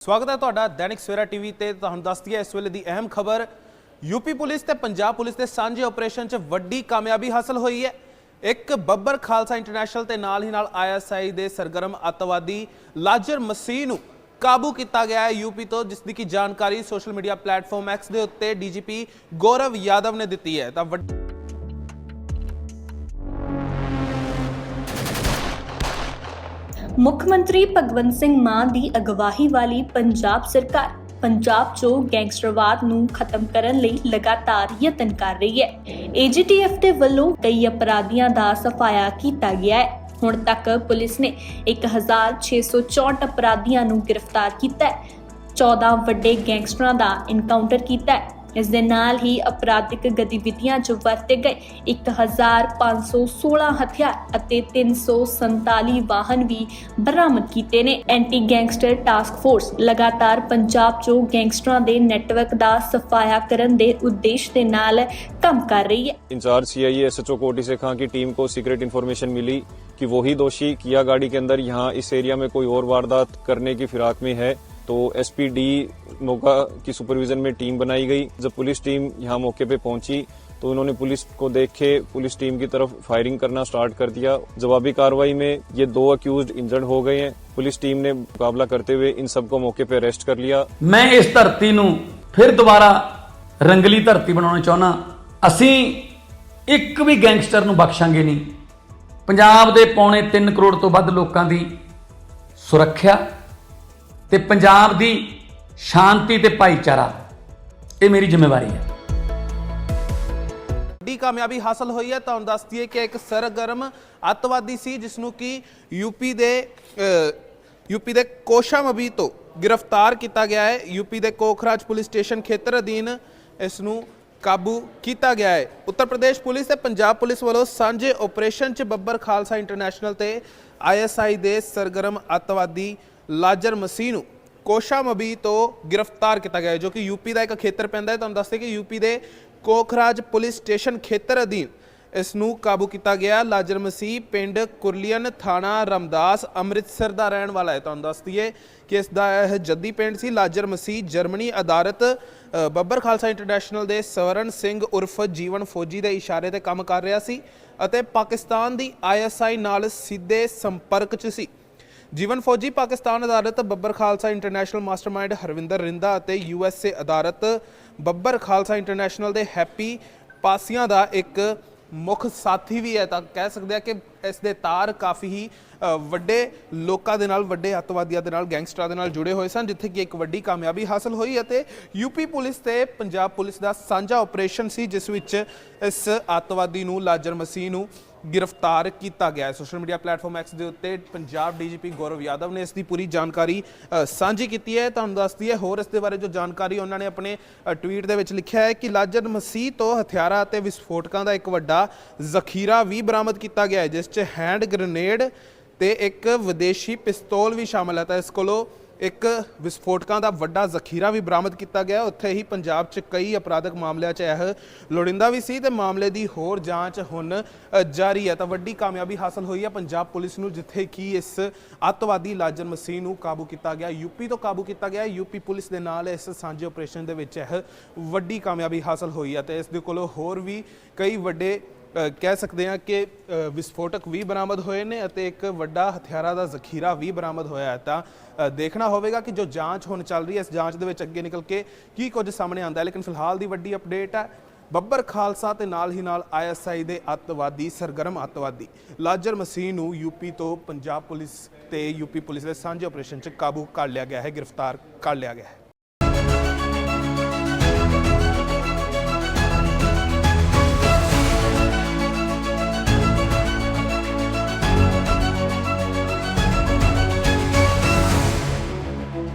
ਸਵਾਗਤ ਹੈ ਤੁਹਾਡਾ ਦੈਨਿਕ ਸਵੇਰਾ ਟੀਵੀ ਤੇ ਤੁਹਾਨੂੰ ਦੱਸਦੀ ਹੈ ਇਸ ਵੇਲੇ ਦੀ ਅਹਿਮ ਖਬਰ। ਯੂਪੀ ਪੁਲਿਸ ਤੇ ਪੰਜਾਬ ਪੁਲਿਸ ਦੇ ਸਾਂਝੇ ਆਪਰੇਸ਼ਨ 'ਚ ਵੱਡੀ ਕਾਮਯਾਬੀ ਹਾਸਲ ਹੋਈ ਹੈ। ਇੱਕ ਬੱਬਰ ਖਾਲਸਾ ਇੰਟਰਨੈਸ਼ਨਲ ਤੇ ਨਾਲ ਹੀ ਨਾਲ ਆਈਐਸਆਈ ਦੇ ਸਰਗਰਮ ਅੱਤਵਾਦੀ ਲਾਜਰ ਮਸੀਹ ਨੂੰ ਕਾਬੂ ਕੀਤਾ ਗਿਆ ਹੈ ਯੂਪੀ ਤੋਂ, ਜਿਸ ਦੀ ਕੀ ਜਾਣਕਾਰੀ ਸੋਸ਼ਲ ਮੀਡੀਆ ਪਲੇਟਫਾਰਮ ਐਕਸ ਦੇ ਉੱਤੇ ਡੀਜੀਪੀ ਗੌਰਵ ਯਾਦਵ ਨੇ ਦਿੱਤੀ ਹੈ। ਤਾਂ ਮੁੱਖ ਮੰਤਰੀ ਭਗਵੰਤ ਸਿੰਘ ਮਾਨ ਦੀ ਅਗਵਾਈ ਵਾਲੀ ਪੰਜਾਬ ਸਰਕਾਰ, ਪੰਜਾਬ 'ਚੋਂ ਗੈਂਗਸਟਰਵਾਦ ਨੂੰ ਖਤਮ ਕਰਨ ਲਈ ਲਗਾਤਾਰ ਯਤਨ ਕਰ ਰਹੀ ਹੈ। ਏਜੀਟੀਐਫ ਦੇ ਵੱਲੋਂ ਕਈ ਅਪਰਾਧੀਆਂ ਦਾ ਸਫਾਇਆ ਕੀਤਾ ਗਿਆ ਹੈ। ਹੁਣ ਤੱਕ ਪੁਲਿਸ ਨੇ 1664 ਅਪਰਾਧੀਆਂ ਨੂੰ ਗ੍ਰਿਫਤਾਰ ਕੀਤਾ ਹੈ। 14 ਵੱਡੇ ਗੈਂਗਸਟਰਾਂ ਦਾ ਇਨਕਾਊਂਟਰ ਕੀਤਾ ਹੈ। ਇਸ ਦੇ ਨਾਲ ਹੀ ਅਪਰਾਧਿਕ ਗਤੀਵਿਧੀਆਂ 'ਚ ਵਰਤੇ ਗਏ 1516 ਹਥਿਆਰ ਅਤੇ 347 ਵਾਹਨ ਵੀ ਬਰਾਮਦ ਕੀਤੇ ਨੇ ਐਂਟੀ ਗੈਂਗਸਟਰ ਟਾਸਕ ਫੋਰਸ ਲਗਾਤਾਰ ਪੰਜਾਬ 'ਚੋਂ ਗੈਂਗਸਟਰਾਂ ਦੇ ਨੈਟਵਰਕ ਦਾ ਸਫਾਇਆ ਕਰਨ ਦੇ ਉਦੇਸ਼ ਦੇ ਨਾਲ ਕੰਮ ਕਰ ਰਹੀ ਹੈ इंचार्ज सीआईए एसएचओ कोटी से खां की टीम को सीक्रेट इन्फॉर्मेशन मिली कि वही दोषी किया गाड़ी के अंदर यहाँ इस एरिया में कोई और वारदात करने की फिराक में है तो एसपीडी मोगा की सुपरविजन में टीम बनाई गई जब पुलिस टीम यहाँ मौके पे पहुंची तो उन्होंने पुलिस को देखे पुलिस टीम की तरफ फायरिंग करना स्टार्ट कर दिया जवाबी कार्रवाई में ये दो अक्यूज इंजर्ड हो गए हैं पुलिस टीम ने मुकाबला करते हुए इन सबको मौके पे अरेस्ट कर लिया ਮੈਂ ਇਸ ਧਰਤੀ ਨੂੰ ਫਿਰ ਦੁਬਾਰਾ ਰੰਗਲੀ ਧਰਤੀ ਬਣਾਉਣਾ ਚਾਹੁੰਦਾ ਅਸੀਂ ਇੱਕ ਵੀ ਗੈਂਗਸਟਰ ਨੂੰ ਬਖਸ਼ਾਂਗੇ ਨਹੀਂ ਪੰਜਾਬ ਦੇ ਪੌਣੇ 3 ਕਰੋੜ ਤੋਂ ਵੱਧ ਲੋਕਾਂ ਦੀ ਸੁਰੱਖਿਆ ਤੇ ਪੰਜਾਬ ਦੀ ਸ਼ਾਂਤੀ ਤੇ ਭਾਈਚਾਰਾ ਇਹ ਮੇਰੀ ਜ਼ਿੰਮੇਵਾਰੀ ਹੈ। ਵੱਡੀ ਕਾਮਯਾਬੀ ਹਾਸਲ ਹੋਈ ਹੈ ਤੁਹਾਨੂੰ ਦੱਸ ਦਈਏ ਕਿ ਇੱਕ ਸਰਗਰਮ ਅੱਤਵਾਦੀ ਸੀ ਜਿਸ ਨੂੰ ਕਿ ਯੂਪੀ ਦੇ ਅ, ਯੂਪੀ ਦੇ ਕੋਸ਼ਾਮਬੀ ਤੋਂ ਗ੍ਰਿਫਤਾਰ ਕੀਤਾ ਗਿਆ ਹੈ। ਯੂਪੀ ਦੇ ਕੋਖਰਾਜ ਪੁਲਿਸ ਸਟੇਸ਼ਨ ਖੇਤਰ ਅਧੀਨ ਇਸ ਨੂੰ ਕਾਬੂ ਕੀਤਾ ਗਿਆ ਹੈ। ਉੱਤਰ ਪ੍ਰਦੇਸ਼ ਪੁਲਿਸ ਤੇ ਪੰਜਾਬ ਪੁਲਿਸ ਵੱਲੋਂ ਸਾਂਝੇ ਆਪਰੇਸ਼ਨ 'ਚ ਬੱਬਰ ਖਾਲਸਾ ਇੰਟਰਨੈਸ਼ਨਲ ਤੇ ਆਈਐਸਆਈ ਦੇ ਸਰਗਰਮ ਅੱਤਵਾਦੀ ਲਾਜਰ ਮਸੀਹ ਨੂੰ ਕੋਸ਼ਾਮਬੀ ਤੋਂ ਗ੍ਰਿਫਤਾਰ ਕੀਤਾ ਗਿਆ ਜੋ ਕਿ ਯੂਪੀ ਦਾ ਇੱਕ ਖੇਤਰ ਪੈਂਦਾ ਹੈ। ਤੁਹਾਨੂੰ ਦੱਸਦੇ ਕਿ ਯੂਪੀ ਦੇ ਕੋਖਰਾਜ ਪੁਲਿਸ ਸਟੇਸ਼ਨ ਖੇਤਰ ਅਧੀਨ ਇਸ ਨੂੰ ਕਾਬੂ ਕੀਤਾ ਗਿਆ ਲਾਜਰ ਮਸੀਹ ਪਿੰਡ ਕੁਰਲੀਅਨ ਥਾਣਾ ਰਮਦਾਸ, ਅੰਮ੍ਰਿਤਸਰ ਦਾ ਰਹਿਣ ਵਾਲਾ ਹੈ। ਤੁਹਾਨੂੰ ਦੱਸ ਦਈਏ ਕਿ ਇਸ ਦਾ ਇਹ ਜੱਦੀ ਪਿੰਡ ਸੀ। ਲਾਜਰ ਮਸੀਹ ਜਰਮਨੀ ਆਧਾਰਿਤ ਬੱਬਰ ਖਾਲਸਾ ਇੰਟਰਨੈਸ਼ਨਲ ਦੇ ਸਵਰਨ ਸਿੰਘ ਉਰਫ ਜੀਵਨ ਫੌਜੀ ਦੇ ਇਸ਼ਾਰੇ ਤੇ ਕੰਮ ਕਰ ਰਿਹਾ ਸੀ ਅਤੇ ਪਾਕਿਸਤਾਨ ਦੀ ਆਈਐਸਆਈ ਨਾਲ ਸਿੱਧੇ ਸੰਪਰਕ 'ਚ ਸੀ। ਜੀਵਨ ਫੌਜੀ ਪਾਕਿਸਤਾਨ ਆਧਾਰਿਤ ਬੱਬਰ ਖਾਲਸਾ ਇੰਟਰਨੈਸ਼ਨਲ ਮਾਸਟਰਮਾਈਂਡ ਹਰਵਿੰਦਰ ਰਿੰਦਾ ਅਤੇ ਯੂਐਸਏ ਆਧਾਰਿਤ ਬੱਬਰ ਖਾਲਸਾ ਇੰਟਰਨੈਸ਼ਨਲ ਦੇ ਹੈਪੀ ਪਾਸੀਆਂ ਦਾ ਇੱਕ ਮੁੱਖ ਸਾਥੀ ਵੀ ਹੈ ਤਾਂ ਕਹਿ ਸਕਦੇ ਆ ਕਿ ਇਸ ਦੇ ਤਾਰ ਕਾਫੀ ਹੀ ਵੱਡੇ ਲੋਕਾਂ ਦੇ ਨਾਲ, ਵੱਡੇ ਅੱਤਵਾਦੀਆਂ ਦੇ ਨਾਲ, ਗੈਂਗਸਟਰਾਂ ਦੇ ਨਾਲ ਜੁੜੇ ਹੋਏ ਸਨ, ਜਿੱਥੇ ਕਿ ਇੱਕ ਵੱਡੀ ਕਾਮਯਾਬੀ ਹਾਸਲ ਹੋਈ ਅਤੇ ਯੂਪੀ ਪੁਲਿਸ ਤੇ ਪੰਜਾਬ ਪੁਲਿਸ ਦਾ ਸਾਂਝਾ ਆਪਰੇਸ਼ਨ ਸੀ, ਜਿਸ ਵਿੱਚ ਇਸ ਅੱਤਵਾਦੀ ਨੂੰ, ਲਾਜਰ ਮਸੀਹ ਨੂੰ ਗ੍ਰਿਫਤਾਰ ਕੀਤਾ ਗਿਆ ਹੈ। ਸੋਸ਼ਲ ਮੀਡੀਆ ਪਲੇਟਫਾਰਮ ਐਕਸ ਦੇ ਉੱਤੇ ਪੰਜਾਬ ਡੀਜੀਪੀ ਗੌਰਵ ਯਾਦਵ ਨੇ ਇਸ ਦੀ ਪੂਰੀ ਜਾਣਕਾਰੀ ਸਾਂਝੀ ਕੀਤੀ ਹੈ। ਤੁਹਾਨੂੰ ਦੱਸਦੀ ਹੈ, ਹੋਰ ਇਸ ਦੇ ਬਾਰੇ ਜੋ ਜਾਣਕਾਰੀ ਉਹਨਾਂ ਨੇ ਆਪਣੇ ਟਵੀਟ ਦੇ ਵਿੱਚ ਲਿਖਿਆ ਹੈ ਕਿ ਲਾਜਰ ਮਸੀਹ ਤੋਂ ਹਥਿਆਰਾਂ ਅਤੇ ਵਿਸਫੋਟਕਾਂ ਦਾ ਇੱਕ ਵੱਡਾ ਜ਼ਖੀਰਾ ਵੀ ਬਰਾਮਦ ਕੀਤਾ ਗਿਆ ਹੈ, ਜਿਸ 'ਚ ਹੈਂਡ ਗ੍ਰਨੇਡ ਤੇ ਇੱਕ ਵਿਦੇਸ਼ੀ ਪਿਸਤੌਲ ਵੀ ਸ਼ਾਮਲ ਹੈ। ਤਾਂ ਇਸ ਕੋਲੋਂ ਇੱਕ ਵਿਸਫੋਟਕਾਂ ਦਾ ਵੱਡਾ ਜ਼ਖੀਰਾ ਵੀ ਬਰਾਮਦ ਕੀਤਾ ਗਿਆ। ਉੱਥੇ ਹੀ ਪੰਜਾਬ 'ਚ ਕਈ ਅਪਰਾਧਕ ਮਾਮਲਿਆਂ 'ਚ ਇਹ ਲੋੜਿੰਦਾ ਵੀ ਸੀ ਤੇ ਮਾਮਲੇ ਦੀ ਹੋਰ ਜਾਂਚ ਹੁਣ ਜਾਰੀ ਹੈ। ਤਾਂ ਵੱਡੀ ਕਾਮਯਾਬੀ ਹਾਸਲ ਹੋਈ ਹੈ। ਪੰਜਾਬ ਪੁਲਿਸ ਨੂੰ ਜਿੱਥੇ ਕਿ ਇਸ ਅੱਤਵਾਦੀ ਲਾਜਰ ਮਸੀਹ ਨੂੰ ਕਾਬੂ ਕੀਤਾ ਗਿਆ, ਯੂਪੀ ਤੋਂ ਕਾਬੂ ਕੀਤਾ ਗਿਆ। ਯੂਪੀ ਪੁਲਿਸ ਦੇ ਨਾਲ ਇਸ ਸਾਂਝੇ ਆਪਰੇਸ਼ਨ ਦੇ ਵਿੱਚ ਇਹ ਵੱਡੀ ਕਾਮਯਾਬੀ ਹਾਸਲ ਹੋਈ ਹੈ ਤੇ ਇਸ ਦੇ ਕੋਲੋਂ ਹੋਰ ਵੀ ਕਈ ਵੱਡੇ ਕਹਿ ਸਕਦੇ ਹਾਂ ਕਿ ਵਿਸਫੋਟਕ ਵੀ ਬਰਾਮਦ ਹੋਏ ਨੇ ਅਤੇ ਇੱਕ ਵੱਡਾ ਹਥਿਆਰਾਂ ਦਾ ਜ਼ਖੀਰਾ ਵੀ ਬਰਾਮਦ ਹੋਇਆ ਹੈ। ਤਾਂ ਦੇਖਣਾ ਹੋਵੇਗਾ ਕਿ ਜੋ ਜਾਂਚ ਹੁਣ ਚੱਲ ਰਹੀ ਹੈ, ਇਸ ਜਾਂਚ ਦੇ ਵਿੱਚ ਅੱਗੇ ਨਿਕਲ ਕੇ ਕੀ ਕੁਝ ਸਾਹਮਣੇ ਆਉਂਦਾ ਹੈ। ਲੇਕਿਨ ਫਿਲਹਾਲ ਦੀ ਵੱਡੀ ਅਪਡੇਟ ਹੈ, ਬੱਬਰ ਖਾਲਸਾ ਤੇ ਨਾਲ ਹੀ ਨਾਲ ਆਈਐਸਆਈ ਦੇ ਅੱਤਵਾਦੀ, ਸਰਗਰਮ ਅੱਤਵਾਦੀ। ਲਾਜਰ ਮਸੀਹ ਨੂੰ ਯੂਪੀ ਤੋਂ ਪੰਜਾਬ ਪੁਲਿਸ ਤੇ ਯੂਪੀ ਪੁਲਿਸ ਦੇ ਸਾਂਝੇ ਆਪਰੇਸ਼ਨ 'ਚ ਕਾਬੂ ਕਰ ਲਿਆ ਗਿਆ ਹੈ, ਗ੍ਰਿਫਤਾਰ ਕਰ ਲਿਆ ਗਿਆ ਹੈ।